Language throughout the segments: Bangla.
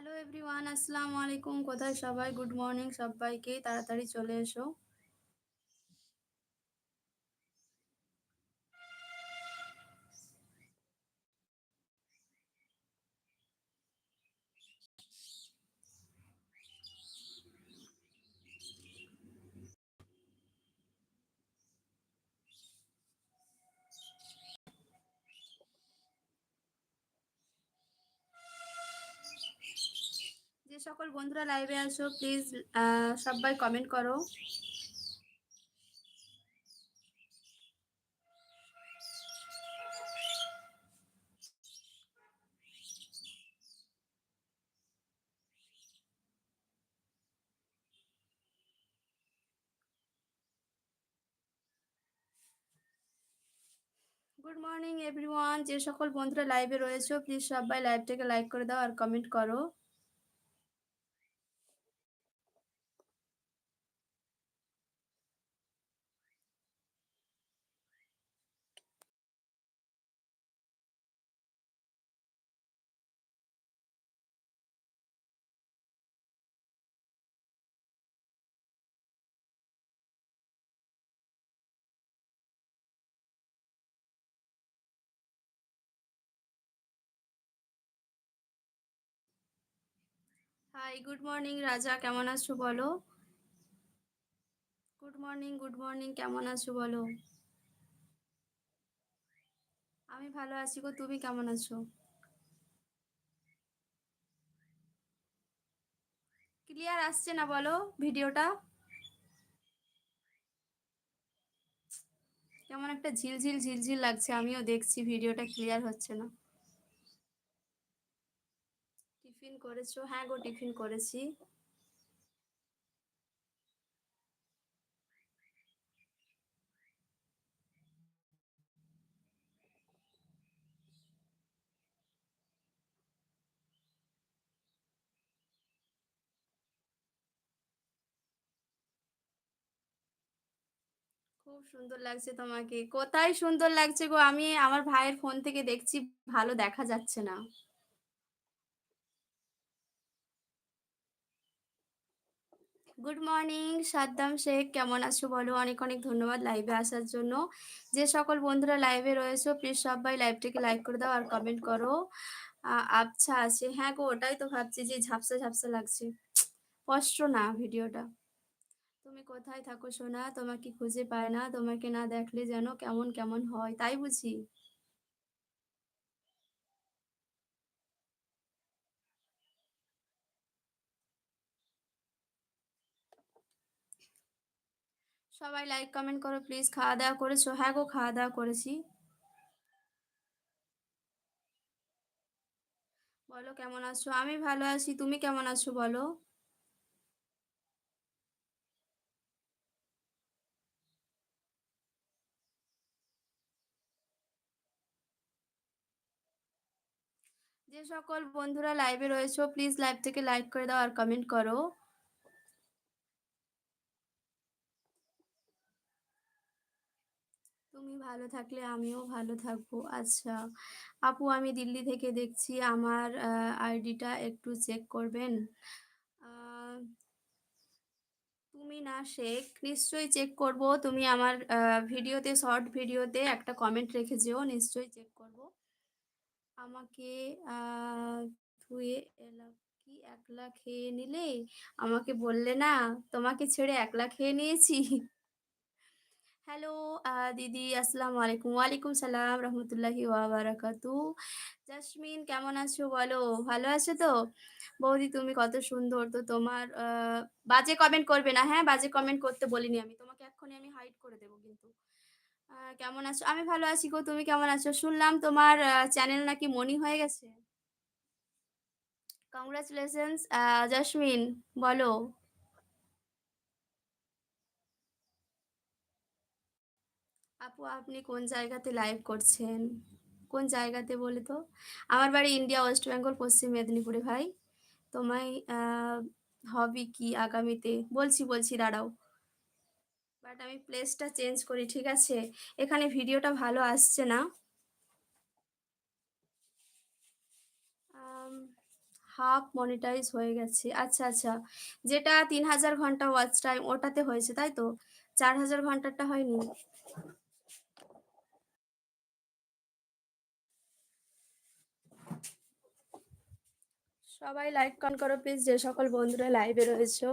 হ্যালো এভরিওয়ান আসসালামু আলাইকুম কোথায় সবাই? গুড মর্নিং সবাইকে। তাড়াতাড়ি চলে এসো। বন্ধুরা লাইভে আছো প্লিজ সবাই কমেন্ট করো। গুড মর্নিং এভরিওয়ান যে সকল বন্ধুরা লাইভে রয়েছে প্লিজ সবাই লাইভটাকে লাইক করে দাও আর কমেন্ট করো। হাই গুড মর্নিং রাজা কেমন আছো বলো? গুড মর্নিং গুড মর্নিং কেমন আছো বলো? আমি ভালো আছি গো, তুমি কেমন আছো? ক্লিয়ার আসছে না বলো ভিডিওটা? কেমন একটা ঝিলঝিল ঝিলঝিল লাগছে, আমিও দেখছি, ভিডিওটা ক্লিয়ার হচ্ছে না টিফিন করেছ? হ্যাঁ গো, টিফিন করেছি। খুব সুন্দর লাগছে তোমাকে। কোথায় সুন্দর লাগছে গো? আমি আমার ভাইয়ের ফোন থেকে দেখছি, ভালো দেখা যাচ্ছে না। Good morning Saddam Sheikh. কেমন আছো বলো? অনেক অনেক ধন্যবাদ লাইভে আসার জন্য। যে সকল বন্ধুরা লাইভে রয়েছে প্লিজ সবাই লাইভটাকে লাইক করে দাও আর কমেন্ট করো। আচ্ছা আছে। হ্যাঁ গো, ওটাই তো ভাবছি যে ঝাপসা ঝাপসা লাগছে। স্পষ্ট না ভিডিওটা। তুমি কোথায় থাকো সোনা? তোমাকে খুঁজে পায় না। তোমাকে না দেখলে যেন কেমন কেমন হয়, তাই বুঝি? সবাই লাইক কমেন্ট করো প্লিজ খাওয়া দাওয়া করেছ? হ্যাঁ গো, খাওয়া দাওয়া করেছি। বলো, কেমন আছো? আমি ভালো আছি। তুমি কেমন আছো, বলো? যে সকল বন্ধুরা লাইভে রয়েছে প্লিজ লাইভ থেকে লাইক করে দাও আর কমেন্ট করো। তুমি ভালো থাকলে আমিও ভালো থাকব। আচ্ছা আপু আমি দিল্লি থেকে দেখছি, আমার আইডিটা একটু চেক করবেন। তুমি না শেখ, নিশ্চয়ই চেক করব। তুমি আমার ভিডিওতে, শর্ট ভিডিওতে একটা কমেন্ট রেখে যেও নিশ্চয়ই চেক করব। আমাকে ধুয়ে এলাম কি একলা খেয়ে নিলে? আমাকে বললে না, তোমাকে ছেড়ে একলা খেয়ে নিয়েছি। হ্যালো দিদি আসসালামু আলাইকুম ওয়ালাইকুম সালাম রহমতুল্লাহি ওয়াবারাকাতু জাসমিন কেমন আছো বলো? ভালো আছো তো? বৌদি, তুমি কত সুন্দর। তো তোমার বাজে কমেন্ট করবে না হ্যাঁ? বাজে কমেন্ট করতে বলিনি আমি। তোমাকে এক্ষুনি আমি হাইড করে দেবো কিন্তু। কেমন আছো? আমি ভালো আছি গো, তুমি কেমন আছো? শুনলাম তোমার চ্যানেল নাকি মনি হয়ে গেছে। কংগ্রাচুলেশনস জাসমিন বলো। আপু, আপনি কোন জায়গাতে লাইভ করছেন? কোন জায়গাতে বলে তো? আমার বাড়ি ইন্ডিয়া ওয়েস্ট বেঙ্গল পশ্চিম মেদিনীপুরে ভাই। তোমায় হবি কি আগামীতে? বলছি বলছি, দাঁড়াও। বাট আমি প্লেসটা চেঞ্জ করি, ঠিক আছে? এখানে ভিডিওটা ভালো আসছে না। হাফ মনিটাইজ হয়ে গেছে। আচ্ছা আচ্ছা। যেটা তিন হাজার ঘণ্টা ওয়াচ টাইম ওটাতে হয়েছে, তাই তো? চার হাজার ঘন্টারটা হয়নি? সবাই লাইক কন করো প্লিজ যে সকল বন্ধুরা লাইভে রয়েছে।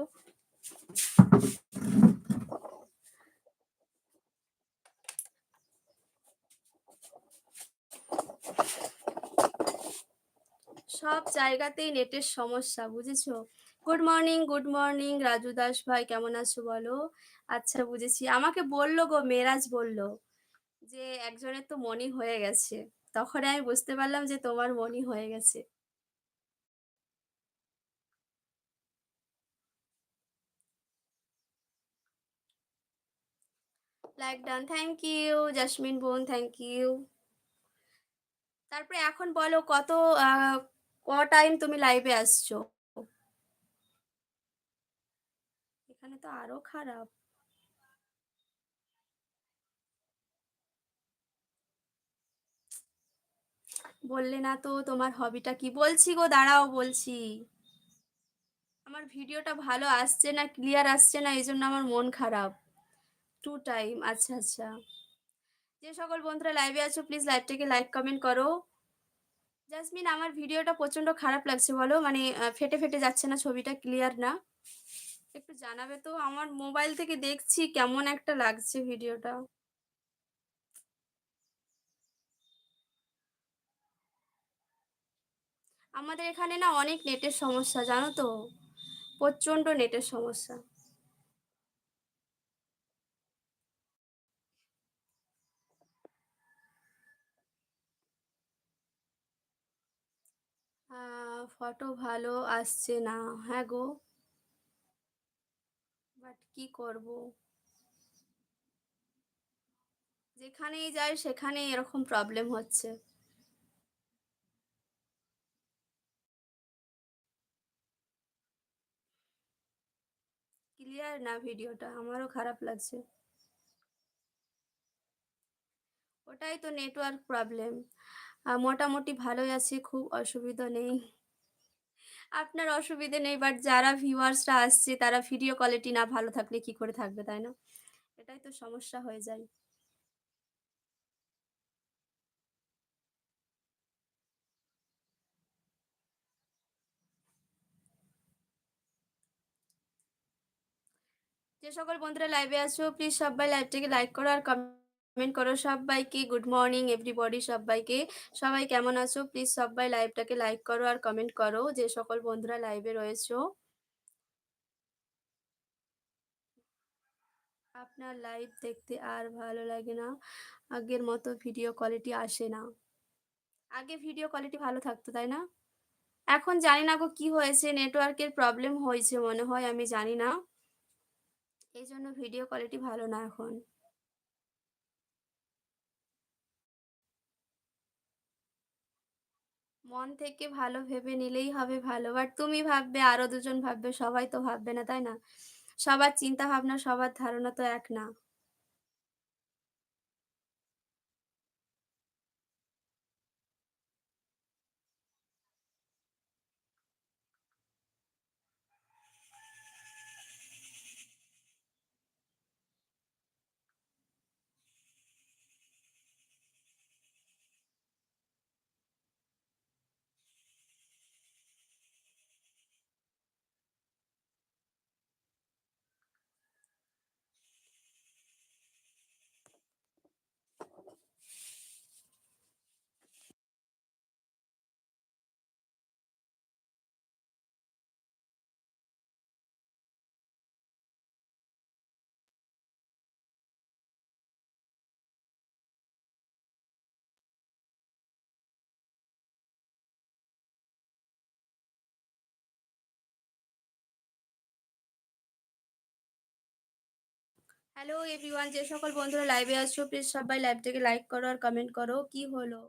সব জায়গাতেই নেটের সমস্যা, বুঝেছ? Good morning good morning Raju Das ভাই, কেমন আছো বলো? আচ্ছা বুঝেছি। আমাকে বলল গো, মেরাজ বলল যে, একজনের তো মনি হয়ে গেছে। তখন আমি বুঝতে পারলাম যে তোমার মনি হয়ে গেছে। Like done thank you Jasmine বোন থ্যাংক ইউ তারপরে এখন বলো কত ক টাইম তুমি লাইভে আসছো? এখানে তো আরও খারাপ। বললে না তো তোমার হবিটা কি? বলছি গো, দাঁড়াও বলছি। আমার ভিডিওটা ভালো আসছে না ক্লিয়ার আসছে না, এই জন্য আমার মন খারাপ। টু টাইম আচ্ছা আচ্ছা। যে সকল বন্ধুরা লাইভে আছো প্লিজ লাইভটাকে লাইক কমেন্ট করো। জাসমিন আমার ভিডিওটা প্রচণ্ড খারাপ লাগছে, বলো। মানে ফেটে ফেটে যাচ্ছে না, ছবিটা ক্লিয়ার না। একটু জানাবে তো, আমার মোবাইল থেকে দেখছি কেমন একটা লাগছে ভিডিওটা। আমাদের এখানে না অনেক নেটের সমস্যা, জানো তো? প্রচণ্ড নেটের সমস্যা। ফটো ভালো আসছে না হ্যাঁ গো। বাট কি করব? যেখানেই যাই সেখানেই এরকম প্রবলেম হচ্ছে। ক্লিয়ার না ভিডিওটা? আমারও খারাপ লাগছে। ওটাই তো নেটওয়ার্ক প্রবলেম মোটামুটি ভালোই আছে, খুব অসুবিধা নেই। আপনার অসুবিধে নেই বাট যারা ভিউয়ার্সরা আসছে, তারা ভিডিও কোয়ালিটি না ভালো থাকলে কি করে থাকবে, তাই না? এটাই তো সমস্যা হয়ে যায়। যে সকল বন্ধুরা লাইভে আছো প্লিজ সবাই লাইভটাকে লাইক করো আর কমেন্ট করো সবাইকে। গুড মর্নিং এভরিবডি সবাইকে। সবাই কেমন আছো? প্লিজ সবাই লাইভটাকে লাইক করো আর কমেন্ট করো যে সকল বন্ধুরা লাইভে রয়েছো। আপনার লাইভ দেখতে আর ভালো লাগে না। আগের মতো ভিডিও কোয়ালিটি আসে না। আগে ভিডিও কোয়ালিটি ভালো থাকতো, তাই না? এখন জানি না গো কি হয়েছে, নেটওয়ার্কের প্রবলেম হয়েছে মনে হয়, আমি জানি না। এই জন্য ভিডিও কোয়ালিটি ভালো না এখন। মন থেকে ভালো ভেবে নিলেই হবে ভালো। বাট তুমি ভাববে, আরও দুজন ভাববে, সবাই তো ভাববে না, তাই না? সবার চিন্তা ভাবনা সবার ধারণা তো এক না। হ্যালো এভরিওয়ান যে সকল বন্ধুরা লাইভে আসছো প্লিজ সবাই লাইভ থেকে লাইক করো আর কমেন্ট করো। কি হলো?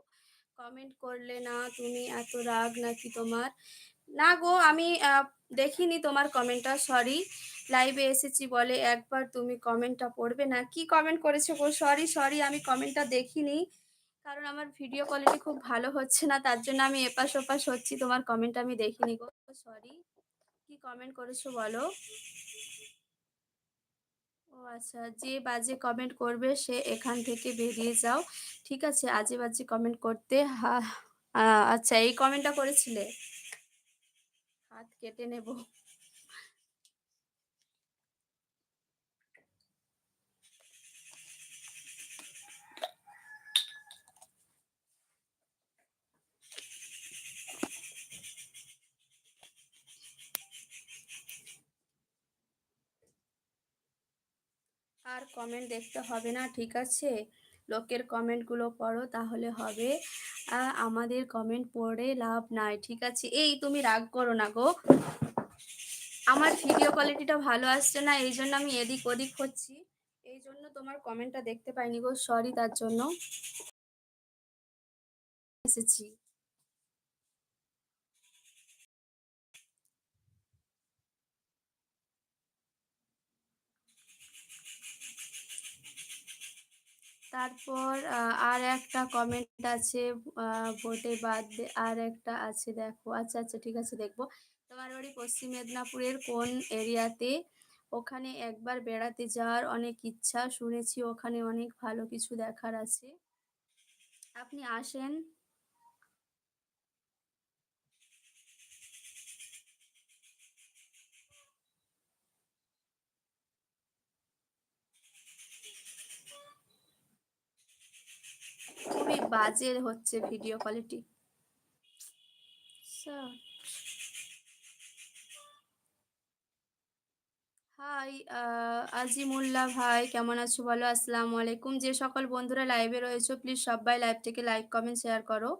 কমেন্ট করলে না তুমি এত রাগ নাকি তোমার? না গো, আমি দেখিনি তোমার কমেন্টটা সরি লাইভে এসেছি বলে একবার তুমি কমেন্টটা পড়বে না? কি কমেন্ট করেছ গো? সরি সরি আমি কমেন্টটা দেখিনি। কারণ আমার ভিডিও কোয়ালিটি খুব ভালো হচ্ছে না, তার জন্য আমি এপাশ ওপাশ হচ্ছি। তোমার কমেন্ট আমি দেখিনি গো সরি কি কমেন্ট করেছ বলো? আচ্ছা যে বাজে কমেন্ট করবে সে এখান থেকে বেরিয়ে যাও। ঠিক আছে, আজে বাজে কমেন্ট করতে হা আচ্ছা এই কমেন্টটা করেছিলে? হাত কেটে নেব। আর কমেন্ট দেখতে হবে না, ঠিক আছে? লোকের কমেন্টগুলো পড়ো তাহলে হবে। আমাদের কমেন্ট পড়ে লাভ নাই, ঠিক আছে? এই তুমি রাগ করো না গো। আমার ভিডিও কোয়ালিটিটা ভালো আসছে না, এই জন্য আমি এদিক ওদিক হচ্ছি। এই জন্য তোমার কমেন্টটা দেখতে পাইনি গো সরি তার জন্য। এসেছি। তারপর আর একটা কমেন্ট আছে ভোটে বাদ আর একটা আছে, দেখো আচ্ছা আচ্ছা ঠিক আছে, দেখব। তোমার বাড়ি পশ্চিম মেদিনীপুরের কোন এরিয়াতে? ওখানে একবার বেড়াতে যাওয়ার অনেক ইচ্ছা, শুনেছি ওখানে অনেক ভালো কিছু দেখার আছে। আপনি আসেন। খুবই বাজে হচ্ছে ভিডিও কোয়ালিটি হাই আজিমুল্লাহ ভাই, কেমন আছো? বলো, আসসালামু আলাইকুম। যে সকল বন্ধুরা লাইভে রয়েছে প্লিজ সবাই লাইভ থেকে লাইক কমেন্ট শেয়ার করো।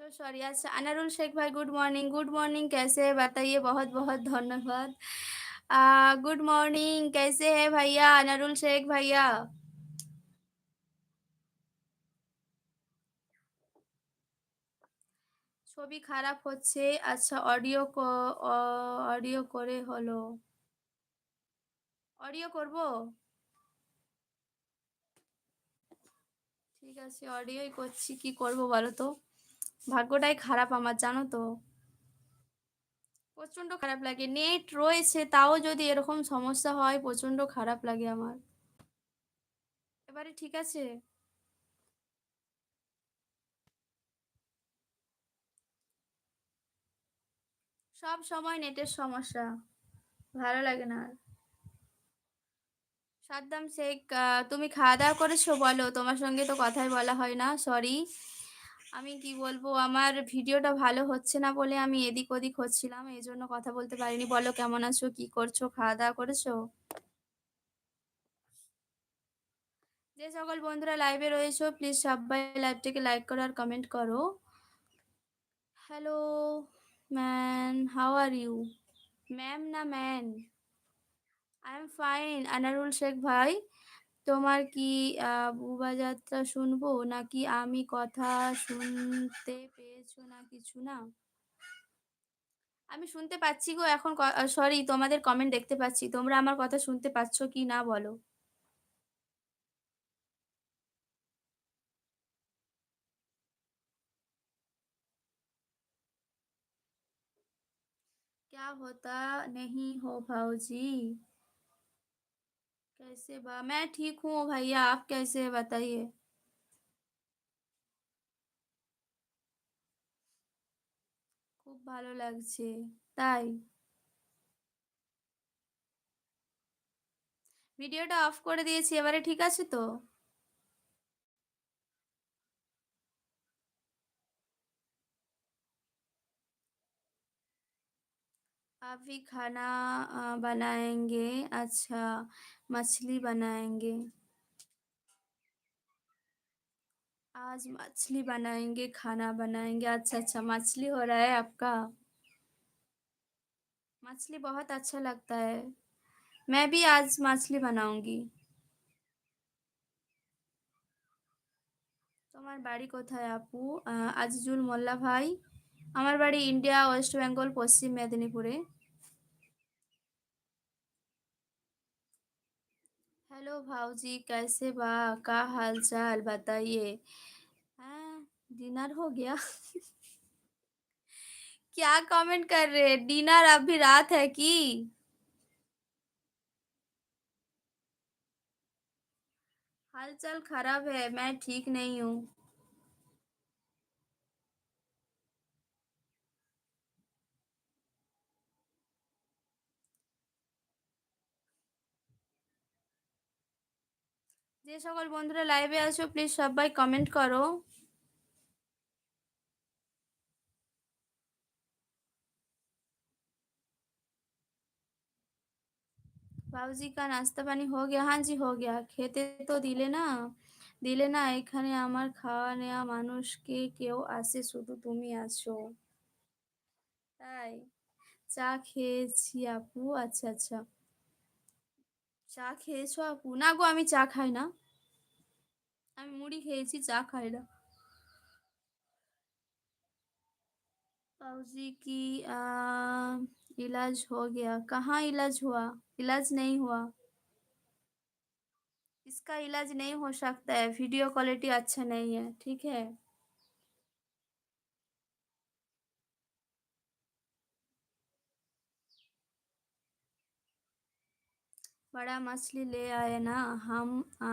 सो सॉरी अच्छा अनारुल शेख भाई गुड मॉर्निंग गुड मॉर्निंग कैसे है बताइए बहुत बहुत धन्यवाद गुड मॉर्निंग कैसे है भैया अनारुल शेख भैया ছবি খারাপ হচ্ছে আচ্ছা অডিও অডিও করে হলো অডিও করব ঠিক আছে অডিওই করছি কি করব বলো তো ভাগ্যটাই খারাপ আমার, জানো তো। প্রচণ্ড খারাপ লাগে। নেট রয়েছে, তাও যদি এরকম সমস্যা হয় প্রচণ্ড খারাপ লাগে আমার। এবারে ঠিক আছে। সব সময় নেটের সমস্যা। ভালো লাগে না। সাদ্দাম শেখ তুমি খাওয়া দাওয়া করেছ? বলো, তোমার সঙ্গে তো কথাই বলা হয় না সরি আমি কি বলব, আমার ভিডিওটা ভালো হচ্ছে না বলে আমি এদিক ওদিক হচ্ছিলাম, এই জন্য কথা বলতে পারিনি। বলো, কেমন আছো? কি করছ? খাওয়া দাওয়া করেছ? যে সকল বন্ধুরা লাইভে রয়েছো প্লিজ সবাই লাইভটাকে লাইক করো আর কমেন্ট করো। Hello man how are you ma'am না man I am fine Anarul Sheikh ভাই। তোমার কি বুবা যাত্রা শুনবো নাকি আমি কথা শুনতে পেয়েছো না কিছু না আমি শুনতে পাচ্ছি গো এখন সরি তোমাদের কমেন্ট দেখতে পাচ্ছি তোমরা আমার কথা শুনতে পাচ্ছ কি না বলো क्या होता नहीं हो भाऊजी कैसे बा मैं ठीक हूँ भैया आप कैसे हैं बताइए খুব ভালো লাগছে তাই ভিডিওটা অফ করে দিয়েছি এবারে ঠিক আছে তো अभी खाना अ, बनाएंगे अच्छा मछली बनाएंगे आज मछली बनाएंगे खाना बनाएंगे अच्छा अच्छा मछली हो रहा है आपका मछली बहुत अच्छा लगता है मैं भी आज मछली बनाऊंगी তোমার বাড়ি কোথায় আপু আহ, আজিজুল মোল্লা ভাই আমার বাড়ি ইন্ডিয়া ওয়েস্ট বেঙ্গল পশ্চিম মেদিনীপুরে हेलो भाऊजी, कैसे बा? का हाल चाल बताइए? हाँ डिनर हो गया? क्या कमेंट कर रहे डिनर अभी रात है कि? हाल चाल खराब है, मैं ठीक नहीं हूँ। যে সকল বন্ধুরা লাইভে আছো প্লিজ সবাই কমেন্ট করো বাবুজি का नाश्ता पानी हो गया हाँ जी हो गया খেতে তো দিলে না দিলে না এখানে আমার খাওয়া নেওয়া মানুষকে কেউ আসে শুধু তুমি আসো তাই চা খেয়েছি আপু আচ্ছা আচ্ছা চা খেয়েছো আপু না গো আমি চা খাই না আমি মুড়ি খেয়েছি চা খাই না बाबूजी की आ, इलाज हो गया कहाँ इलाज हुआ इलाज नहीं हुआ इसका इलाज नहीं हो सकता है वीडियो क्वालिटी अच्छा नहीं है ठीक है बड़ा मछली ले आए ना हम आ,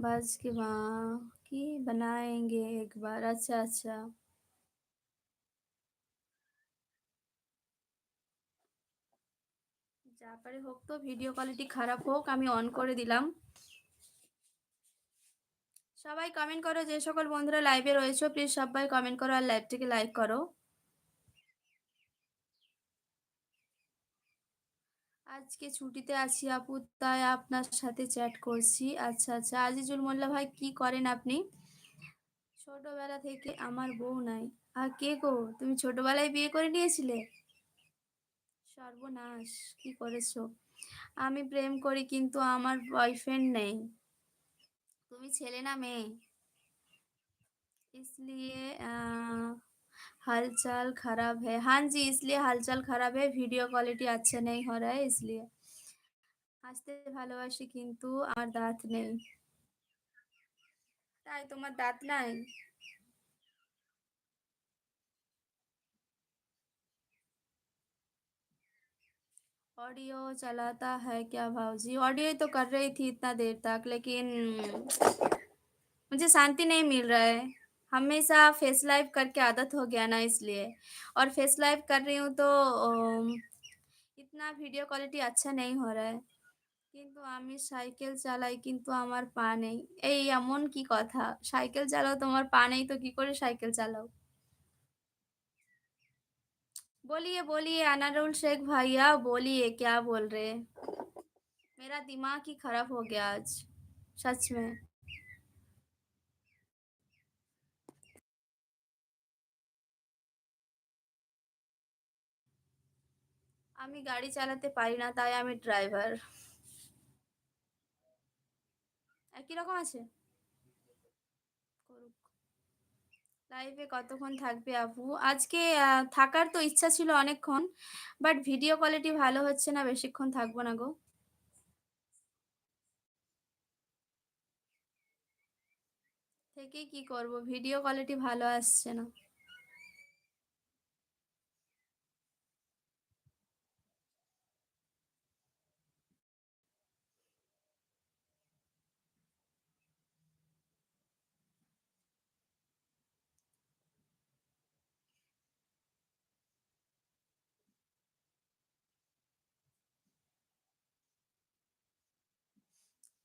बस के वहाँ की बनाएंगे एक बार अच्छा अच्छा যা পারে হোক তো ভিডিও কোয়ালিটি খারাপ হোক আমি অন করে দিলাম সবাই কমেন্ট করো যে সকল বন্ধুরা লাইভে রয়েছে প্লিজ সবাই কমেন্ট করো আর লাইভটিকে লাইক করো আজকে ছুটিতে আছি আপু তাই আপনার সাথে চ্যাট করছি আচ্ছা আচ্ছা আজিজুল মোল্লা ভাই কি করেন আপনি ছোটবেলা থেকে আমার বউ নাই আর কে গো তুমি ছোটবেলায় বিয়ে করে নিয়েছিলে সর্বনাশ কি করেছো আমি প্রেম করি কিন্তু আমার বয়ফ্রেন্ড নেই তুমি ছেলে না মেয়ে इसलिए आ, हालचाल खराब है हाँ जी इसलिए हालचाल खराब है वीडियो क्वालिटी अच्छा नहीं हो रहा है इसलिए হাসতে ভালোবাসি কিন্তু আমার দাঁত নেই তাই তোমার দাঁত নাই ऑडियो चलाता है क्या भाऊजी ऑडियो ही तो कर रही थी इतना देर तक लेकिन मुझे शांति नहीं मिल रहा है हमेशा फेस लाइव करके आदत हो गया ना इसलिए और फेस लाइव कर रही हूँ तो अम, इतना ভিডিও কোয়ালিটি আচ্ছা নেই हो रहा है কিন্তু আমি সাইকেল চালাই কিন্তু আমার পা নেই এই এমন কি কথা সাইকেল চালাও তোমার পা নেই তো কি করে সাইকেল চালাও बोलिए बोलिए अनारुल शेख भैया बोलिए क्या बोल रहे हैं मेरा दिमाग ही खराब हो गया आज सच में আমি গাড়ি চালাতে পারি না, তাই আমি ড্রাইভার একই রকম আছে? লাইভে কতক্ষণ থাকবে আপু? আজকে থাকার তো ইচ্ছা ছিল অনেকক্ষণ বাট ভিডিও কোয়ালিটি ভালো হচ্ছে না, বেশিক্ষণ থাকব না গো। থেকেই কি করব? ভিডিও কোয়ালিটি ভালো আসছে না।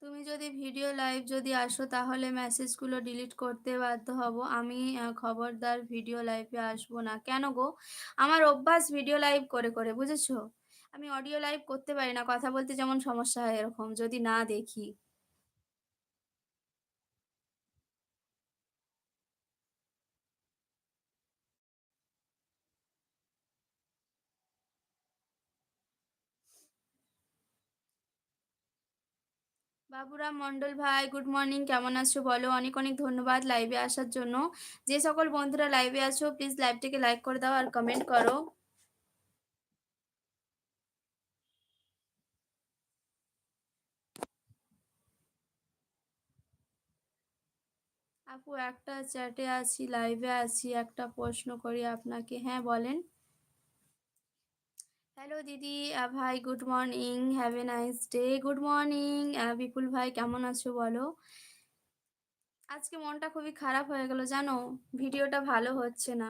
তুমি যদি ভিডিও লাইভ যদি আসো, তাহলে মেসেজগুলো ডিলিট করতে বাধ্য হব। আমি খবরদার ভিডিও লাইভে আসব না। কেন গো? আমার অভ্যাস ভিডিও লাইভ করে করে, বুঝেছ? আমি অডিও লাইভ করতে পারি না। কথা বলতে যেমন সমস্যা হয় এরকম, যদি না দেখি। বাবুরাম মন্ডল ভাই গুড মর্নিং কেমন আছো বলো? অনেক অনেক ধন্যবাদ লাইভে আসার জন্য। যে সকল বন্ধুরা লাইভে আছো প্লিজ লাইভটিকে লাইক করে দাও আর কমেন্ট করো। আপু, একটা চ্যাটে আছি লাইভে আছি, একটা প্রশ্ন করি আপনাকে। হ্যাঁ বলেন। হ্যালো দিদি ভাই good morning have a nice day good morning Bipul ভাই কেমন আছো বলো? আজকে মনটা খুবই খারাপ হয়ে গেল, জানো? ভিডিওটা ভালো হচ্ছে না।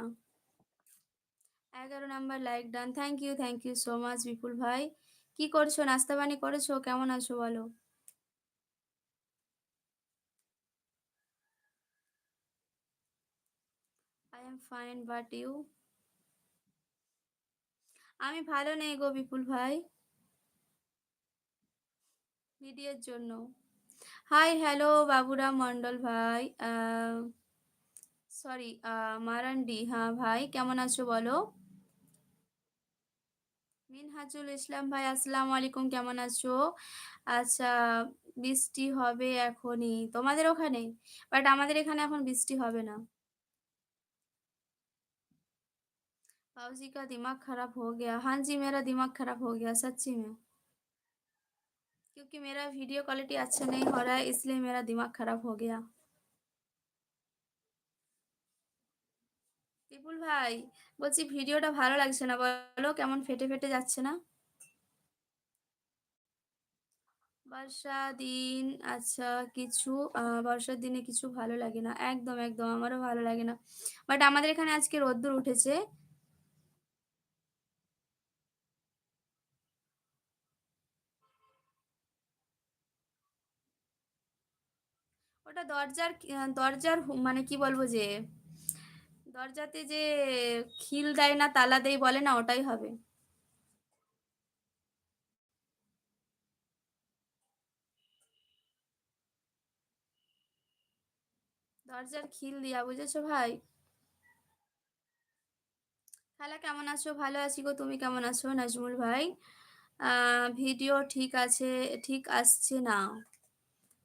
এগারো number like done thank you thank you so much Bipul ভাই কি করছ? নাস্তা পানি করেছ? কেমন আছো বলো? I am fine but you আমি ভালো নেই গো বিপুল ভাই। ভিডিওর জন্য। হাই হ্যালো বাবুরাম মন্ডল ভাই। সরি মারান্ডি হ্যাঁ ভাই, কেমন আছো বলো? মিনহাজুল ইসলাম ভাই, আসসালামু আলাইকুম, কেমন আছো? আচ্ছা বৃষ্টি হবে এখনই। তোমাদের ওখানে? বাট আমাদের এখানে এখন বৃষ্টি হবে না। पाऊजी का दिमाग खराब हो गया हाँ जी मेरा दिमाग खराब हो गया सच्ची में क्योंकि मेरा वीडियो क्वालिटी अच्छा नहीं हो रहा है इसलिए मेरा दिमाग खराब हो गया বিপুল ভাই বলছি ভিডিওটা ভালো লাগছে না বলো কেমন ফেটে ফেটে যাচ্ছে না বর্ষা দিন আচ্ছা কিছু আহ, বর্ষার দিনে কিছু ভালো লাগে না একদম একদম আমারও ভালো লাগে না বাট আমাদের এখানে আজকে রোদ্দুর উঠেছে ওটা দরজার দরজার মানে কি বলব যে, দরজাতে যে খিল দেয় না, তালা দেয় বলে না, ওটাই হবে। দরজার খিল দিয়া, বুঝেছ ভাই? খালা, কেমন আছো? ভালো আছি গো, তুমি কেমন আছো? নাজমুল ভাই? ভিডিও ঠিক আছে, ঠিক আসছে না।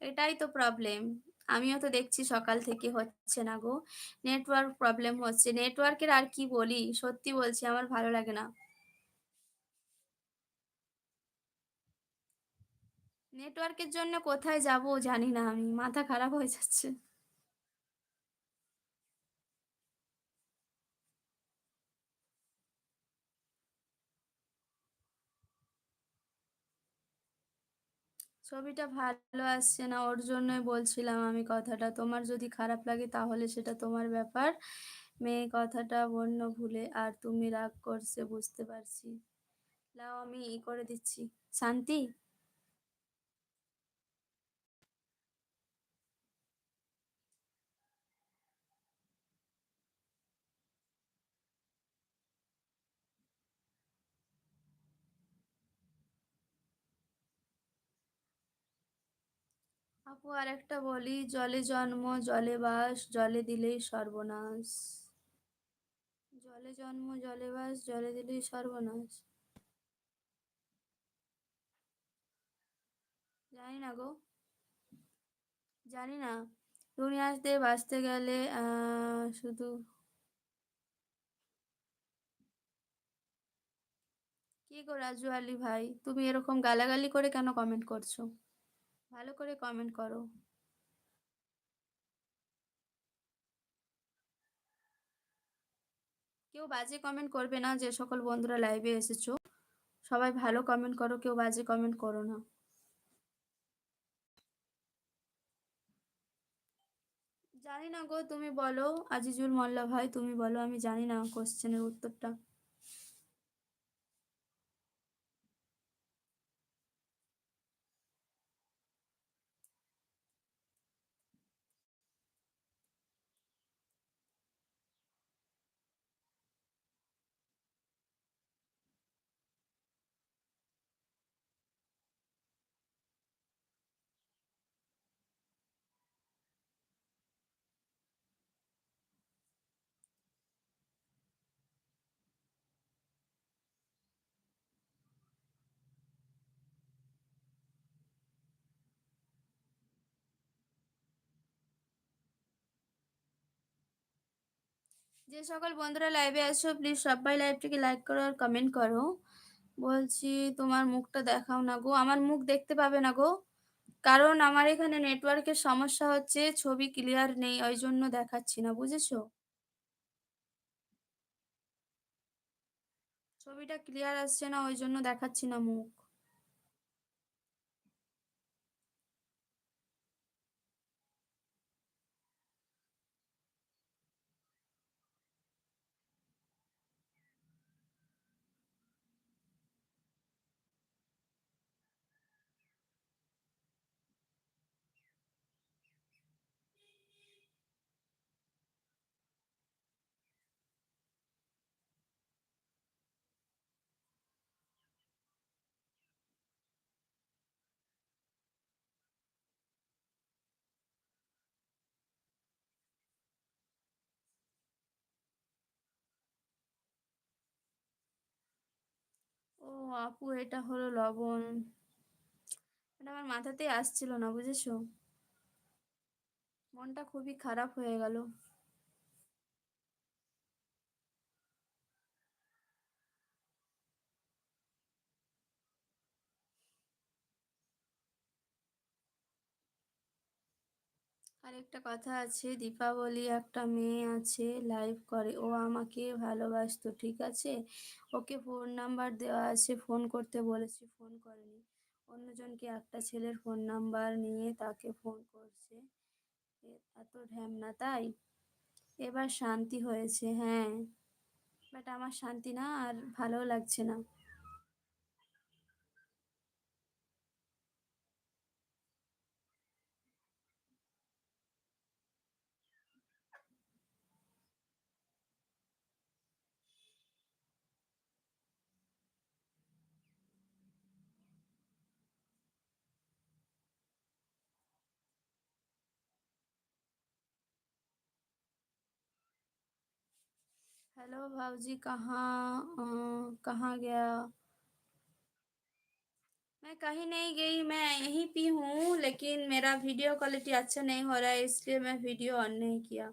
এটাই তো প্রবলেম আমিও তো দেখছি সকাল থেকে হচ্ছে না গো। নেটওয়ার্ক প্রবলেম হচ্ছে। নেটওয়ার্কের আর কি বলি? সত্যি বলছি, আমার ভালো লাগে না। নেটওয়ার্কের জন্য কোথায় যাব জানি না আমি। মাথা খারাপ হয়ে যাচ্ছে। ছবিটা ভালো আসছে না, ওর জন্যই বলছিলাম আমি কথাটা। তোমার যদি খারাপ লাগে তাহলে সেটা তোমার ব্যাপার। মেয়ে কথাটা বন্য ভুলে আর তুমি রাগ করছে, বুঝতে পারছি। নাও আমি ই করে দিচ্ছি। শান্তি? আপু আর একটা বলি, জলে জন্ম, জলে বাস, জলে দিলেই সর্বনাশ। জলে জন্ম, জলে বাস, জলে দিলেই সর্বনাশ। জানি না গো। জানি না। দুনিয়াতে বাঁচতে গেলে শুধু কি গো রাজু আলী ভাই? তুমি এরকম গালাগালি করে কেন কমেন্ট করছ? ভালো করে কমেন্ট করো। কেউ বাজে কমেন্ট করবে না, যে সকল বন্ধুরা লাইভে এসেছ। সবাই ভালো কমেন্ট করো, কেউ বাজে কমেন্ট করো না। জানি না গো, তুমি বলো, আজিজুল মোল্লা ভাই, তুমি বলো, আমি জানি না কোশ্চেনের উত্তরটা। যে সকল বন্ধুরা লাইভে আছো প্লিজ সবাই লাইভটিকে লাইক করো আর কমেন্ট করো। বলছি, তোমার মুখটা দেখাও না গো। আমার মুখ দেখতে পাবে না গো। কারণ আমার এখানে নেটওয়ার্কের সমস্যা হচ্ছে, ছবি ক্লিয়ার নেই, ওই জন্য দেখাচ্ছি না, বুঝেছ? ছবিটা ক্লিয়ার আসছে না, ওই জন্য দেখাচ্ছি না মুখ ও আপু, এটা হলো লবণ। এটা আমার মাথাতেই আসছিল না, বুঝেছ? মনটা খুবই খারাপ হয়ে গেল। আরেকটা কথা আছে, দীপাবলি একটা মেয়ে আছে লাইভ করে। ও আমাকে ভালোবাসতো, ঠিক আছে? ওকে ফোন নাম্বার দেওয়া আছে ফোন করতে বলেছি ফোন করেনি। অন্যজনকে একটা ছেলের ফোন নাম্বার নিয়ে তাকে ফোন করছে। এত ঢ্যামনা, তাই? এবার শান্তি হয়েছে হ্যাঁ। বাট আমার শান্তি না, আর ভালো লাগছে না। हेलो भाऊजी कहाँ अ, कहाँ गया मैं कहीं नहीं गई मैं यहीं पे हूँ लेकिन मेरा वीडियो क्वालिटी अच्छा नहीं हो रहा है इसलिए मैं ভিডিও অন नहीं किया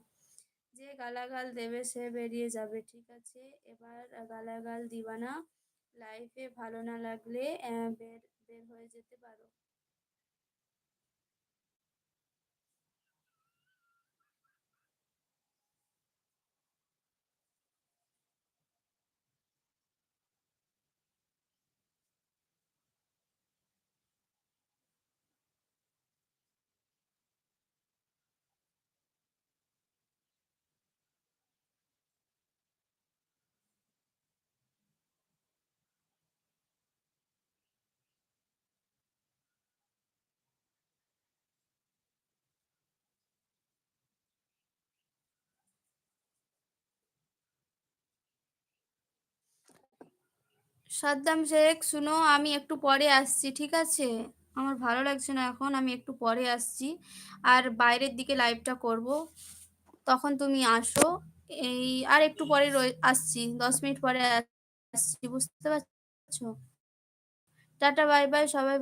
যে গালাগাল দেবে সে বেরিয়ে যাবে ঠিক আছে এবার গালাগাল দিবা না লাইফে ভালো না লাগলে আহ, বের বের হয়ে যেতে পারো সাদ্দাম শেখ, শুনো, আমি একটু পরে আসছি, ঠিক আছে? আমার ভালো লাগছে না এখন, আমি একটু পরে আসছি। আর বাইরের দিকে লাইভটা করব। তখন তুমি আসো। এই, আর একটু পরে আসছি। দশ মিনিট পরে আসছি, বুঝতে পারছ? টাটা বাই বাই সবাই